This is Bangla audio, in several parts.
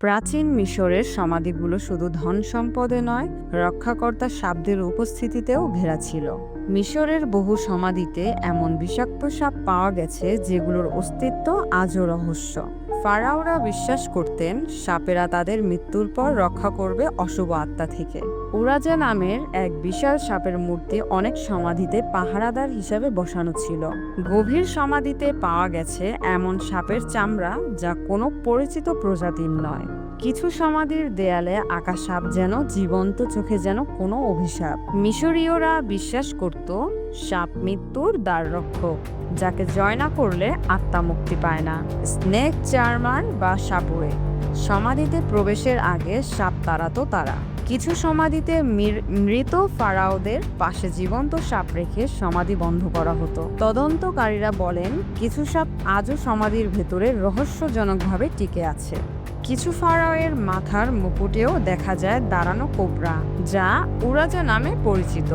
প্রাচীন মিশরের সমাধিগুলো শুধু ধন সম্পদে নয় রক্ষাকর্তা শাব্দের উপস্থিতিতেও ঘেরা ছিল। মিশরের বহু সমাধিতে এমন বিষাক্ত সাপ পাওয়া গেছে যেগুলোর অস্তিত্ব আজও রহস্য। ফারাওরা বিশ্বাস করতেন সাপেরা তাদের মৃত্যুর পর রক্ষা করবে অশুভ আত্মা থেকে। উরাজা নামের এক বিশাল সাপের মূর্তি অনেক সমাধিতে পাহারাদার হিসাবে বসানো ছিল। গভীর সমাধিতে পাওয়া গেছে এমন সাপের চামড়া যা কোনো পরিচিত প্রজাতির নয়। কিছু সমাধির দেয়ালে আঁকা সাপ যেন জীবন্ত চোখে যেন কোনো অভিশাপ। মিশরীয়রা বিশ্বাস করত, সাপ মৃত্যুর দ্বার রক্ষক, যাকে জয় না করলে আত্মা মুক্তি পায় না। স্নেক চারমান বা সাপুরে। সমাধিতে প্রবেশের আগে সাপ তাড়াতো তারা। কিছু সমাধিতে মৃত ফারাওদের পাশে জীবন্ত সাপ রেখে সমাধি বন্ধ করা হতো। তদন্তকারীরা বলেন, কিছু সাপ আজও সমাধির ভেতরে রহস্যজনকভাবে টিকে আছে। কিছু ফারাওয়ের মাথার মুকুটেও দেখা যায় দাঁড়ানো কোবরা, যা উরাজা নামে পরিচিত।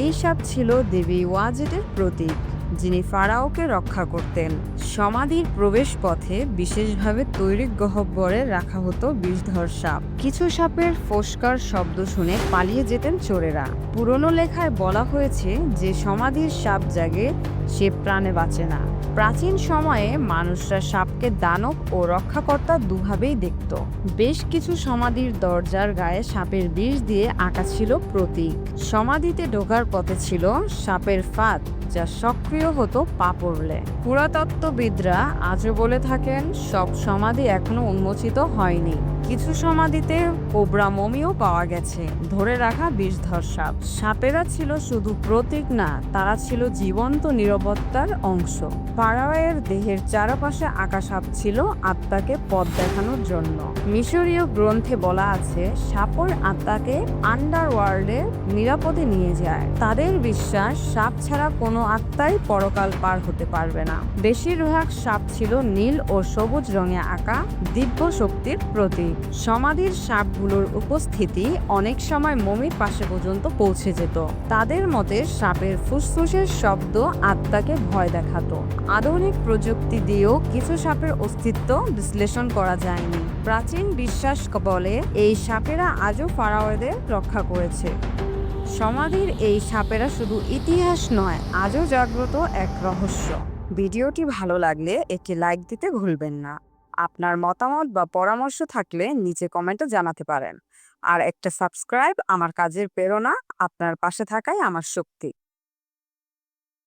এই সাপ ছিল দেবী ওয়াজেটের প্রতীক, যিনি ফারাওকে রক্ষা করতেন। সমাধির প্রবেশ পথে বিশেষভাবে তৈরি গহ্বরে রাখা হতো বিষধর সাপ। কিছু সাপের ফোসকার শব্দ শুনে পালিয়ে যেতেন চোরেরা। পুরনো লেখায় বলা হয়েছে যে সমাধির সাপ জাগে সে প্রাণে বাঁচে না। প্রাচীন সময়ে মানুষরা সাপকে দানব ও রক্ষাকর্তা দুভাবেই দেখত। বেশ কিছু সমাধির দরজার গায়ে সাপের বিষ দিয়ে আঁকা ছিল প্রতীক। সমাধিতে ঢোকার পথে ছিল সাপের ফাঁদ। যা সক্রিয় হতো পা পড়লে পুরাতত্ত্ববিদরা আজও বলে থাকেন, সব সমাধি এখনও উন্মোচিত হয়নি। কিছু সমাধিতে কোবরা মমিও পাওয়া গেছে। ধরে রাখা বিষধর সাপ। সাপেরা ছিল শুধু প্রতীক না, তারা ছিল জীবন্ত নিরাপত্তার অংশ। ফারাওয়ের দেহের চারপাশে আঁকা সাপ ছিল আত্মাকে পথ দেখানোর জন্য। মিশরীয় গ্রন্থে বলা আছে, সাপর আত্মাকে আন্ডারওয়ার্ল্ডে নিরাপদে নিয়ে যায়। তাদের বিশ্বাস, সাপ ছাড়া কোনো আত্মাই পরকাল পার হতে পারবে না। বেশিরভাগ সাপ ছিল নীল ও সবুজ রঙে আঁকা, দিব্য শক্তির প্রতীক। সমাধির সাপগুলোর উপস্থিতি অনেক সময় মমির পাশে পর্যন্ত পৌঁছে যেত। তাদের মতে সাপের ফুসফুসের শব্দ আত্মাকে ভয় দেখাতো। আধুনিক প্রযুক্তি দিয়েও কিছু সাপের অস্তিত্ব বিশ্লেষণ করা যায়নি। প্রাচীন বিশ্বাস বলে, এই সাপেরা আজও ফারাওয়ারদের রক্ষা করেছে। সমাধির এই সাপেরা শুধু ইতিহাস নয়, আজও জাগ্রত এক রহস্য। ভিডিওটি ভালো লাগলে একটি লাইক দিতে ভুলবেন না। আপনার মতামত বা পরামর্শ থাকলে নিচে কমেন্টে জানাতে পারেন। আর একটা সাবস্ক্রাইব আমার কাজের প্রেরণা আপনার পাশে থাকাই আমার শক্তি।